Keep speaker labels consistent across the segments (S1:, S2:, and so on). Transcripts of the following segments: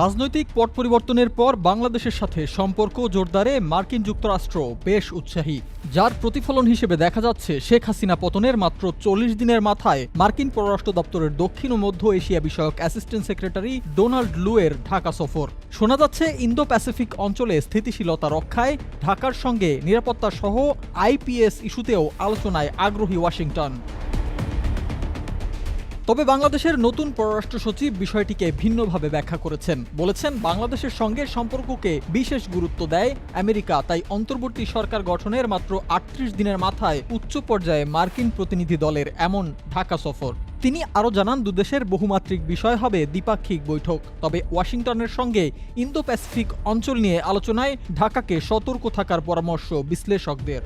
S1: রাজনৈতিক পট পরিবর্তনের পর বাংলাদেশের সাথে সম্পর্ক জোরদারে মার্কিন যুক্তরাষ্ট্র বেশ উৎসাহী। যার প্রতিফলন হিসেবে দেখা যাচ্ছে, শেখ হাসিনা পতনের মাত্র চল্লিশ দিনের মাথায় মার্কিন পররাষ্ট্র দপ্তরের দক্ষিণ ও মধ্য এশিয়া বিষয়ক অ্যাসিস্ট্যান্ট সেক্রেটারি ডোনাল্ড লুয়ের ঢাকা সফর। শোনা যাচ্ছে ইন্দো প্যাসিফিক অঞ্চলে স্থিতিশীলতা রক্ষায় ঢাকার সঙ্গে নিরাপত্তা সহ আইপিএস ইস্যুতেও আলোচনায় আগ্রহী ওয়াশিংটন। তবে বাংলাদেশের নতুন পররাষ্ট্র সচিব বিষয়টিকে ভিন্নভাবে ব্যাখ্যা করেছেন। বলেছেন, বাংলাদেশের সঙ্গে সম্পর্ককে বিশেষ গুরুত্ব দেয় আমেরিকা, তাই অন্তর্বর্তী সরকার গঠনের মাত্র আটত্রিশ দিনের মাথায় উচ্চ পর্যায়ে মার্কিন প্রতিনিধি দলের এমন ঢাকা সফর। তিনি আরও জানান, দুদেশের বহুমাত্রিক বিষয় হবে দ্বিপাক্ষিক বৈঠক। তবে ওয়াশিংটনের সঙ্গে ইন্দো প্যাসিফিক অঞ্চল নিয়ে আলোচনায় ঢাকাকে সতর্ক থাকার পরামর্শ বিশ্লেষকদের।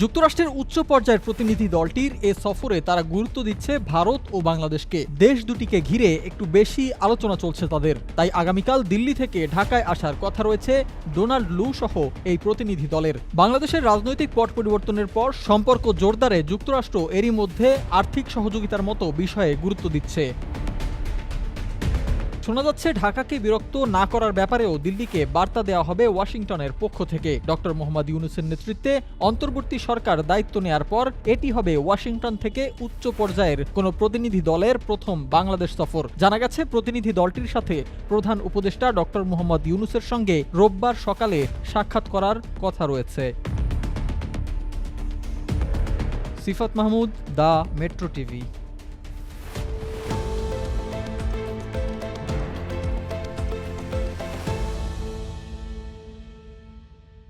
S1: যুক্তরাষ্ট্রের উচ্চ পর্যায়ের প্রতিনিধি দলটির এ সফরে তারা গুরুত্ব দিচ্ছে ভারত ও বাংলাদেশকে। দেশ দুটিকে ঘিরে একটু বেশি আলোচনা চলছে তাদের। তাই আগামীকাল দিল্লি থেকে ঢাকায় আসার কথা রয়েছে ডোনাল্ড লু সহ এই প্রতিনিধি দলের। বাংলাদেশের রাজনৈতিক পট পরিবর্তনের পর সম্পর্ক জোরদারে যুক্তরাষ্ট্র এরই মধ্যে আর্থিক সহযোগিতার মতো বিষয়ে গুরুত্ব দিচ্ছে। শোনা যাচ্ছে ঢাকাকে বিরক্ত না করার ব্যাপারেও দিল্লিকে বার্তা দেওয়া হবে ওয়াশিংটনের পক্ষ থেকে। ডক্টর মোহাম্মদ ইউনুসের নেতৃত্বে অন্তর্বর্তী সরকার দায়িত্ব নেয়ার পর এটি হবে ওয়াশিংটন থেকে উচ্চ পর্যায়ের কোনো প্রতিনিধি দলের প্রথম বাংলাদেশ সফর। জানা গেছে, প্রতিনিধি দলটির সাথে প্রধান উপদেষ্টা ডক্টর মোহাম্মদ ইউনুসের সঙ্গে রোববার সকালে সাক্ষাৎ করার কথা রয়েছে। Sifat Mahmud the Metro TV.